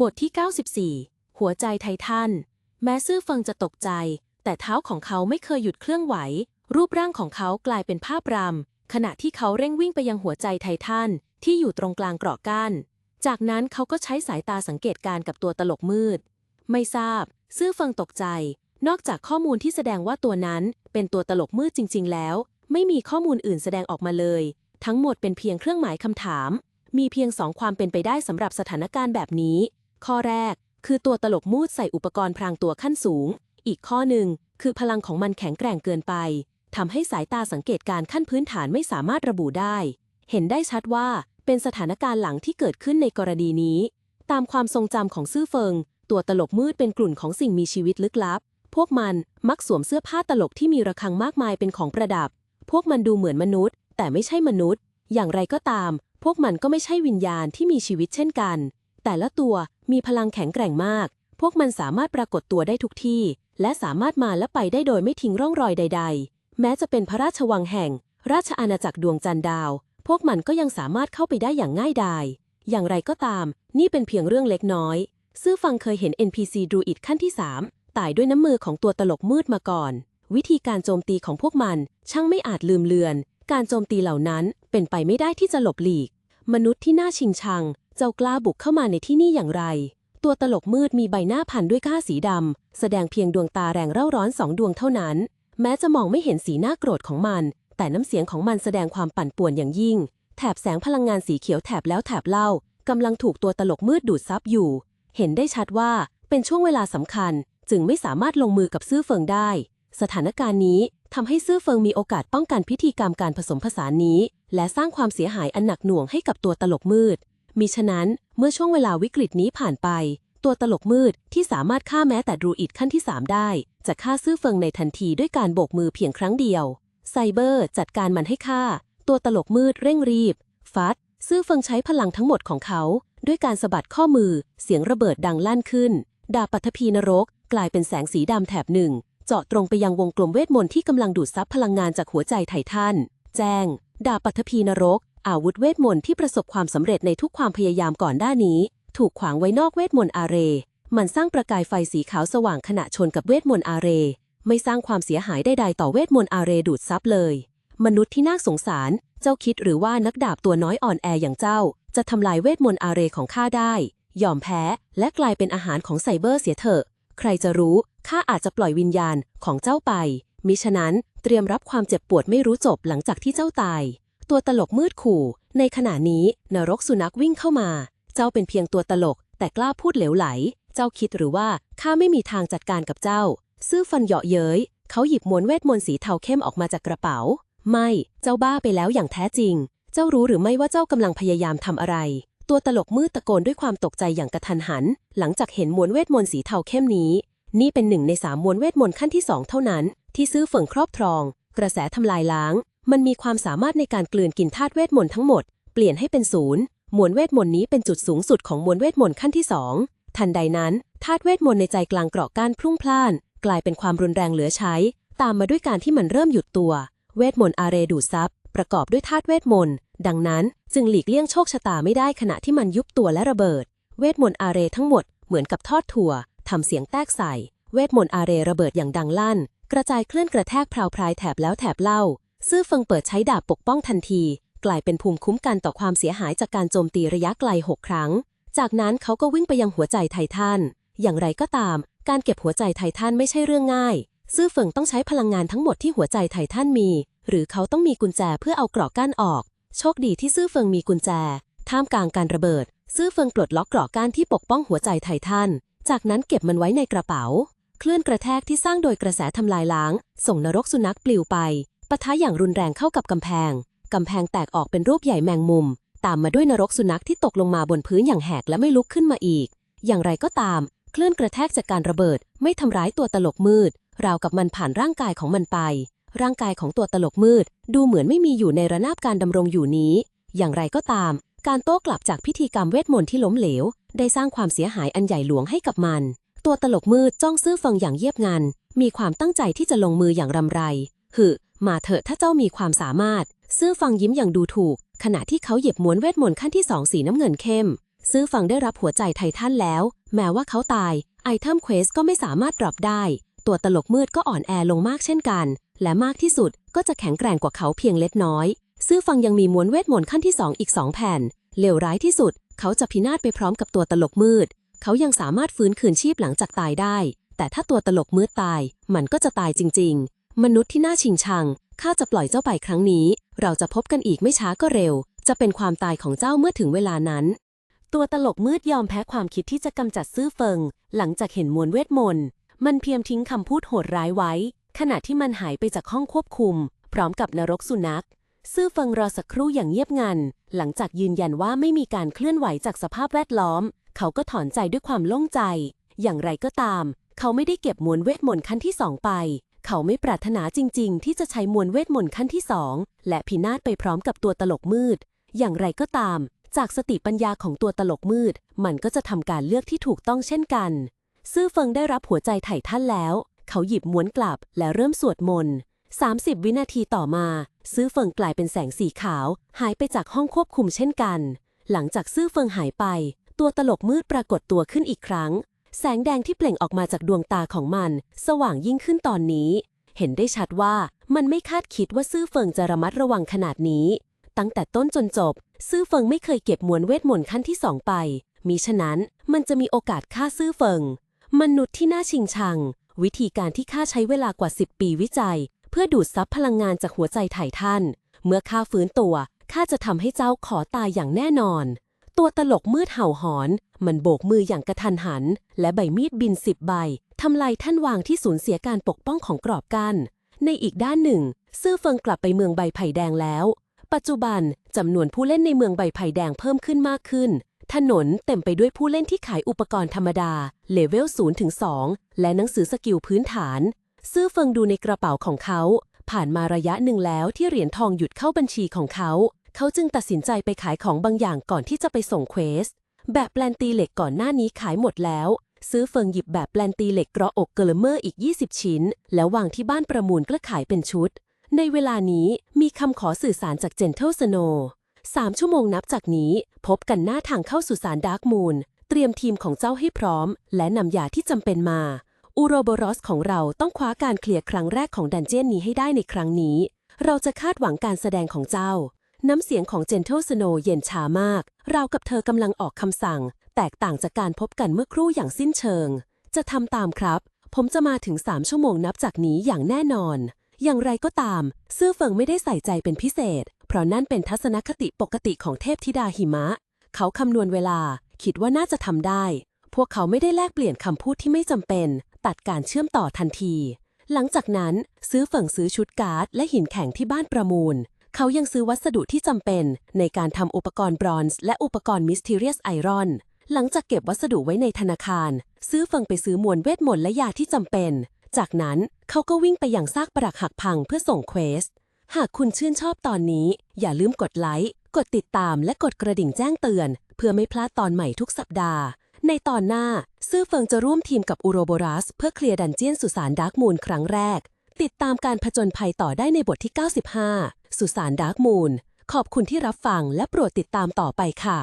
บทที่ 94 หัวใจไททัน แม้ซื่อเฟิงจะตกใจ แต่เท้าของเขาไม่เคยหยุดเคลื่อนไหว รูปร่างของเขากลายเป็นภาพรำขณะที่เขาเร่งวิ่งไปยังหัวใจไททันที่อยู่ตรงกลางเกราะกั้น จากนั้นเขาก็ใช้สายตาสังเกตการ์กับตัวตลกมืด ไม่ทราบ ซื่อเฟิงตกใจ นอกจากข้อมูลที่แสดงว่าตัวนั้นเป็นตัวตลกมืดจริง ๆ แล้ว ไม่มีข้อมูลอื่นแสดงออกมาเลย ทั้งหมดเป็นเพียงเครื่องหมายคำถาม มีเพียงสองความเป็นไปได้สำหรับสถานการณ์แบบนี้ ข้อแรก คือตัวตลกมูดใส่อุปกรณ์พรางตัวขั้นสูง อีกข้อหนึ่งคือพลังของมันแข็งแกร่งเกินไปทำให้สายตาสังเกตการขั้นพื้นฐานไม่สามารถระบุได้ เห็นได้ชัดว่าเป็นสถานการณ์หลังที่เกิดขึ้นในกรณีนี้ ตามความทรงจำของซื่อเฟิง ตัวตลกมืดเป็นกลุ่นของสิ่งมีชีวิตลึกลับ พวกมันมักสวมเสื้อผ้าตลกที่มีระฆังมากมายเป็นของประดับ พวกมันดูเหมือนมนุษย์ แต่ไม่ใช่มนุษย์ อย่างไรก็ตาม พวกมันก็ไม่ใช่วิญญาณที่มีชีวิตเช่นกัน แต่ละตัวมีพลังแข็งแกร่งมาก พวกมันสามารถปรากฏตัวได้ทุกที่ และสามารถมาและไปได้โดยไม่ทิ้งร่องรอยใด ๆ แม้จะเป็นพระราชวังแห่ง ราชอาณาจักรดวงจันทร์ดาว พวกมันก็ยังสามารถเข้าไปได้อย่างง่ายดาย อย่างไรก็ตาม นี่เป็นเพียงเรื่องเล็กน้อย ซื่อฟังเคยเห็น NPC ดูอิดขั้นที่ 3 ตายด้วยน้ำมือของตัวตลกมืดมาก่อน วิธีการโจมตีของพวกมัน ช่างไม่อาจลืมเลือน การโจมตีเหล่านั้นเป็นไปไม่ได้ที่จะหลบหลีก มนุษย์ที่น่าชิงชัง เจ้ากล้าบุกเข้ามาในที่นี่อย่างไร ตัวตลกมืดมีใบหน้าพันด้วยก้าสีดำ แสดงเพียงดวงตาแรงเร่าร้อนสองดวงเท่านั้น แม้จะมองไม่เห็นสีหน้าโกรธของมัน แต่น้ำเสียงของมันแสดงความปั่นป่วนอย่างยิ่ง แถบแสงพลังงานสีเขียวแถบแล้วแถบเล่ากำลังถูกตัวตลกมืดดูดซับอยู่ เห็นได้ชัดว่าเป็นช่วงเวลาสำคัญ จึงไม่สามารถลงมือกับซื่อเฟิงได้ สถานการณ์นี้ทำให้ซื่อเฟิงมีโอกาสป้องกันพิธีกรรมการผสมผสานนี้ และสร้างความเสียหายอันหนักหน่วงให้กับตัวตลกมืด มิฉะนั้นเมื่อช่วงเวลาวิกฤตนี้ผ่านไป ตัวตลกมืดที่สามารถฆ่าแม้แต่ดรูอิดขั้นที่ 3 ได้ จะฆ่าซื่อเฟิงในทันทีด้วยการโบกมือเพียงครั้งเดียวไซเบอร์จัดการมันให้ฆ่า ตัวตลกมืดเร่งรีบ ฟัด ซื่อเฟิงใช้พลังทั้งหมดของเขา ด้วยการสะบัดข้อมือ เสียงระเบิดดังลั่นขึ้น ดาบปัทภีนรก กลายเป็นแสงสีดำแถบหนึ่ง เจาะตรงไปยังวงกลมเวทมนต์ที่กำลังดูดซับพลังงานจากหัวใจไททัน แจ้ง ดาบปัทภีนรก อาวุธเวทมนต์ที่ประสบความสำเร็จในทุกความพยายามก่อนหน้านี้ ถูกขวางไว้นอกเวทมนต์อาเร มันสร้างประกายไฟสีขาวสว่างขณะชนกับเวทมนต์อาเร ไม่สร้างความเสียหายใดๆต่อเวทมนต์อาเรดูดซับเลย มนุษย์ที่น่าสงสาร เจ้าคิดหรือว่านักดาบตัวน้อยอ่อนแออย่างเจ้า จะทำลายเวทมนต์อาเรของข้าได้ ยอมแพ้และกลายเป็นอาหารของไซเบอร์เสียเถอะ ใครจะรู้ข้าอาจจะปล่อยวิญญาณของเจ้าไป มิฉะนั้นเตรียมรับความเจ็บปวดไม่รู้จบหลังจากที่เจ้าตาย ตัวตลกมืดขู่ ในขณะนี้นรกสุนัขวิ่งเข้ามา เจ้าเป็นเพียงตัวตลก แต่กล้าพูดเหลวไหล เจ้าคิดหรือว่าข้าไม่มีทางจัดการกับเจ้า ซื่อฟันเหยาะเย้ย เขาหยิบมวนเวทมนต์สีเทาเข้มออกมาจากกระเป๋า ไม่ เจ้าบ้าไปแล้วอย่างแท้จริง เจ้ารู้หรือไม่ว่าเจ้ากำลังพยายามทำอะไร ตัวตลกมืดตะโกนด้วยความตกใจอย่างกระทันหัน หลังจากเห็นมวนเวทมนต์สีเทาเข้มนี้ นี่เป็นหนึ่งในสามมวนเวทมนต์ขั้นที่สองเท่านั้น ที่ซื้อเฝิงครอบครอง กระแสทำลายล้าง มันมีความสามารถในการกลืนกินธาตุเวทมนต์ทั้งหมด เปลี่ยนให้เป็นศูนย์มวลเวทมนต์นี้เป็นจุดสูงสุดของมวลเวทมนต์ขั้นที่สองทันใดนั้นธาตุเวทมนต์ในใจกลางเกราะก้านพลุ่งพล่าน กลายเป็นความรุนแรงเหลือใช้ ตามมาด้วยการที่มันเริ่มหยุดตัว เวทมนต์อาเรดูดซับประกอบด้วยธาตุเวทมนต์ดังนั้นจึงหลีกเลี่ยงโชคชะตาไม่ได้ขณะที่มันยุบตัวและระเบิด เวทมนต์อาเรทั้งหมดเหมือนกับทอดถั่วทำเสียงแตกใส่ เวทมนต์อาเรระเบิดอย่างดังลั่น กระจายเคลื่อนกระแทกพราวพรายแถบแล้วแถบเล่า ซื่อเฟิงเปิดใช้ดาบปกป้องทันที กลายเป็นภูมิคุ้มกันต่อความเสียหายจากการโจมตีระยะไกลหกครั้ง จากนั้นเขาก็วิ่งไปยังหัวใจไททัน อย่างไรก็ตาม การเก็บหัวใจไททันไม่ใช่เรื่องง่าย ซื่อเฟิงต้องใช้พลังงานทั้งหมดที่หัวใจไททันมี หรือเขาต้องมีกุญแจเพื่อเอากราะกั้นออก โชคดีที่ซื่อเฟิงมีกุญแจ ท่ามกลางการระเบิด ซื่อเฟิงปลดล็อกกราะก้านที่ปกป้องหัวใจไททัน จากนั้นเก็บมันไว้ในกระเป๋า คลื่นกระแทกที่สร้างโดยกระแสทำลายล้าง ส่งนรกสุนัขปลิวไป ปะทะอย่างรุนแรงเข้ากับกำแพง กำแพงแตกออกเป็นรูปใหญ่แมงมุม ตามมาด้วยนรกสุนัขที่ตกลงมาบนพื้นอย่างแหกและไม่ลุกขึ้นมาอีก อย่างไรก็ตาม คลื่นกระแทกจากการระเบิด ไม่ทำร้ายตัวตลกมืด ราวกับมันผ่านร่างกายของมันไป ร่างกายของตัวตลกมืด ดูเหมือนไม่มีอยู่ในระนาบการดำรงอยู่นี้ อย่างไรก็ตาม การโต้กลับจากพิธีกรรมเวทมนต์ที่ล้มเหลว ได้สร้างความเสียหายอันใหญ่หลวงให้กับมัน ตัวตลกมืดจ้องซื่อฟังอย่างเยียบงัน มีความตั้งใจที่จะลงมืออย่างรำไรหึ มาเถอะถ้าเจ้ามีความสามารถ ซื่อฟังยิ้มอย่างดูถูก ขณะที่เขาเหยียบม้วนเวทมนต์ขั้นที่สองสีน้ำเงินเข้ม ซื่อฟังได้รับหัวใจไททันแล้ว แม้ว่าเขาตาย ไอเทมเควสก็ไม่สามารถดรอปได้ ตัวตลกมืดก็อ่อนแอลงมากเช่นกัน และมากที่สุดก็จะแข็งแกร่งกว่าเขาเพียงเล็กน้อย ซื่อฟังยังมีมวลเวทมนต์ขั้นที่2อีก2แผ่น เลวร้ายที่สุด เขาจะพินาศไปพร้อมกับตัวตลกมืด เขายังสามารถฟื้นคืนชีพหลังจากตายได้ แต่ถ้าตัวตลกมืดตาย มันก็จะตายจริง ๆ มนุษย์ที่น่าชิงชัง ข้าจะปล่อยเจ้าไปครั้งนี้ เราจะพบกันอีกไม่ช้าก็เร็ว จะเป็นความตายของเจ้าเมื่อถึงเวลานั้น ตัวตลกมืดยอมแพ้ความคิดที่จะกำจัดซื่อเฟิง หลังจากเห็นมวลเวทมนต์ มันเพียงทิ้งคำพูดโหดร้ายไว้ ขณะที่มันหายไปจากห้องควบคุม พร้อมกับนรกสุนัข ซื่อเฟิงรอสักครู่อย่างเงียบงัน หลังจากยืนยันว่าไม่มีการเคลื่อนไหวจากสภาพแวดล้อม เขาก็ถอนใจด้วยความโล่งใจ อย่างไรก็ตาม เขาไม่ได้เก็บมวลเวทมนต์ขั้นที่สองไป เขาไม่ปรารถนาจริง ๆ ที่จะใช้มวลเวทมนต์ขั้นที่สองและพินาศไปพร้อมกับตัวตลกมืด อย่างไรก็ตาม จากสติปัญญาของตัวตลกมืด มันก็จะทำการเลือกที่ถูกต้องเช่นกัน ซื่อเฟิงได้รับหัวใจไถ่ท่านแล้ว เขาหยิบม้วนกลับและเริ่มสวดมนต์30 วินาทีต่อมา ซื่อเฟิงกลายเป็นแสงสีขาว หายไปจากห้องควบคุมเช่นกัน หลังจากซื่อเฟิงหายไป ตัวตลกมืดปรากฏตัวขึ้นอีกครั้ง แสงแดงที่เปล่งออกมาจากดวงตาของมัน สว่างยิ่งขึ้นตอนนี้ เห็นได้ชัดว่ามันไม่คาดคิดว่าซื่อเฟิงจะระมัดระวังขนาดนี้ ตั้งแต่ต้นจนจบ ซื่อเฟิงไม่เคยเก็บมวลเวทมนต์ขั้นที่สองไป มิฉะนั้นมันจะมีโอกาสฆ่าซื่อเฟิง มนุษย์ที่น่าชิงชัง วิธีการที่ข้าใช้เวลากว่า 10 ปีวิจัย เพื่อดูดซับพลังงานจากหัวใจไถ่ท่าน เมื่อข้าฟื้นตัวข้าจะทำให้เจ้าขอตายอย่างแน่นอน ตัวตลกมืดเห่าหอน มันโบกมืออย่างกระทันหัน และใบมีดบินสิบใบทำลายท่านวางที่สูญเสียการปกป้องของกรอบกันในอีกด้านหนึ่ง ซื่อเฟิงกลับไปเมืองใบไผ่แดงแล้ว ปัจจุบันจำนวนผู้เล่นในเมืองใบไผ่แดงเพิ่มขึ้นมากขึ้น ถนนเต็มไปด้วยผู้เล่นที่ขายอุปกรณ์ธรรมดาเลเวล0ถึง2และหนังสือสกิลพื้นฐาน ซื่อเฟิงดูในกระเป๋าของเขา ผ่านมาระยะหนึ่งแล้วที่เหรียญทองหยุดเข้าบัญชีของเขา เขาจึงตัดสินใจไปขายของบางอย่างก่อนที่จะไปส่งเควส แบบแปลนตีเหล็กก่อนหน้านี้ขายหมดแล้ว ซื้อเฟิงหยิบแบบแปลนตีเหล็กกราะอกเกลเมอร์อีก 20 ชิ้น แล้ววางที่บ้านประมูลก็ขายเป็นชุด ในเวลานี้มีคำขอสื่อสารจากเจนเทลสโนสามชั่วโมงนับจากนี้ พบกันหน้าทางเข้าสุสานดาร์กมูนเตรียมทีมของเจ้าให้พร้อม และนำยาที่จำเป็นมา อูโรโบรอสของเราต้องคว้าการเคลียร์ครั้งแรกของดันเจียนนี้ให้ได้ในครั้งนี้ เราจะคาดหวังการแสดงของเจ้า น้ำเสียงของเจนเทลสโนเย็นชามาก ราวกับเธอกำลังออกคำสั่ง แตกต่างจากการพบกันเมื่อครู่อย่างสิ้นเชิง จะทำตามครับ ผมจะมาถึง3ชั่วโมงนับจากนี้อย่างแน่นอน อย่างไรก็ตาม ซื่อเฟิงไม่ได้ใส่ใจเป็นพิเศษ เพราะนั่นเป็นทัศนคติปกติของเทพธิดาหิมะ เขาคำนวณเวลา คิดว่าน่าจะทำได้ พวกเขาไม่ได้แลกเปลี่ยนคำพูดที่ไม่จำเป็น ตัดการเชื่อมต่อทันทีหลังจากนั้นซื้อเฟิงซื้อชุดการ์ดและหินแข็งที่บ้านประมูล เขายังซื้อวัสดุที่จำเป็นในการทำอุปกรณ์บรอนซ์และอุปกรณ์มิส t ทีเรียสไอรอน หลังจากเก็บวัสดุไว้ในธนาคาร ซื้อเฟิงไปซื้อมวลเวทมนต์และยาที่จำเป็น จากนั้นเขาก็วิ่งไปอย่างซากปรักหักพังเพื่อส่งเควส หากคุณชื่นชอบตอนนี้ อย่าลืมกดไลค์ กดติดตามและกดกระดิ่งแจ้งเตือน เพื่อไม่พลาดตอนใหม่ทุกสัปดาห์ ในตอนหน้า ซื่อเฟิงจะร่วมทีมกับอูโรโบรัส เพื่อเคลียร์ดันเจียนสุสานดาร์กมูนครั้งแรก ติดตามการผจญภัยต่อได้ในบทที่ 95 สุสานดาร์กมูน ขอบคุณที่รับฟังและโปรดติดตามต่อไปค่ะ